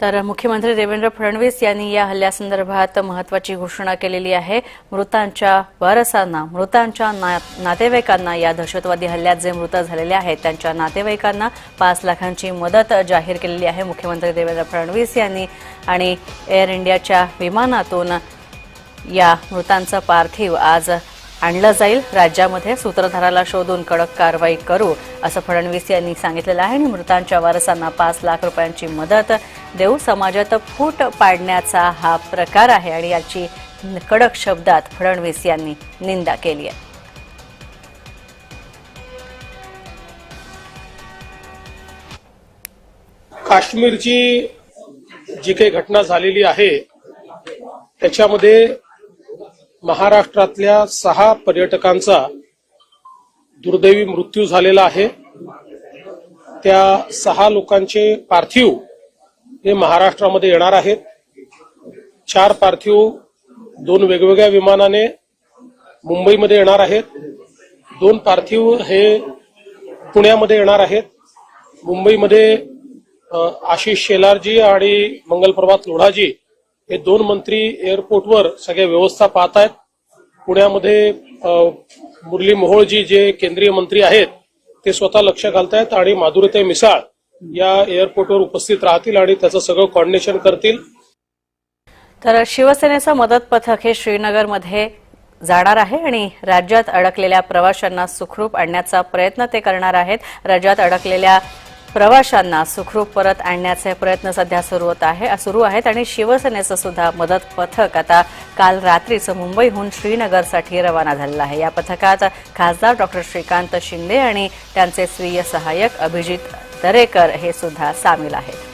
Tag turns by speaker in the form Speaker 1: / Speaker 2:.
Speaker 1: तर मुख्यमंत्री देवेंद्र फडणवीस यांनी या हल्ल्यासंदर्भात महत्वाची घोषणा केलेली आहे. मृतांच्या वारसांना मृतांच्या ना- नातेवाईकांना या दहशतवादी हल्ल्यात जे मृत झालेले आहेत त्यांच्या नातेवाईकांना पाच लाखांची मदत जाहीर केलेली आहे मुख्यमंत्री देवेंद्र फडणवीस यांनी. आणि एअर इंडियाच्या विमानातून या मृतांचं पार्थिव आज आणलं जाईल. राज्यामध्ये सूत्रधाराला शोधून कडक कारवाई करू असं फडणवीस यांनी सांगितलेलं आहे. आणि मृतांच्या वारसांना पाच लाख रुपयांची मदत देऊ समाजात फूट पाडण्याचा हा प्रकार आहे आणि याची कडक शब्दात फडणवीस यांनी निंदा केली आहे.
Speaker 2: काश्मीरची जी काही घटना झालेली आहे त्याच्यामध्ये महाराष्ट्रातल्या सहा पर्यटकांचा दुर्दैवी मृत्यू झालेला आहे. त्या सहा लोकांचे पार्थिव हे महाराष्ट्रामध्ये येणार आहेत. चार पार्थिव दोन वेगवेगळ्या विमानाने मुंबईमध्ये येणार आहेत. दोन पार्थिव हे पुण्यामध्ये येणार आहेत. मुंबईमध्ये आशिष शेलारजी आणि मंगलप्रभात लोढाजी हे दोन मंत्री एअरपोर्टवर सगळ्या व्यवस्था पाहत आहेत पुण्यामध्ये मुरली मोहोळजी जे केंद्रीय मंत्री आहेत ते स्वतः लक्ष घालतायत आणि माधुरीताई मिसाळ या एअरपोर्टवर उपस्थित राहतील आणि त्याचं सगळं कॉर्डिनेशन करतील.
Speaker 1: तर शिवसेनेचं मदत पथक हे श्रीनगरमध्ये जाणार आहे आणि राज्यात अडकलेल्या प्रवाशांना सुखरूप आणण्याचा प्रयत्न ते करणार आहेत. राज्यात अडकलेल्या प्रवाशांना सुखरूप परत आणण्याचे प्रयत्न सध्या सुरू होत आहे सुरू आहेत आणि शिवसेनेचं सुद्धा मदत पथक आता काल रात्रीचं मुंबईहून श्रीनगरसाठी रवाना झालेलं आहे. या पथकात खासदार डॉक्टर श्रीकांत शिंदे आणि त्यांचे स्वीय सहाय्यक अभिजित दरेकर हे सुद्धा सामील आहेत.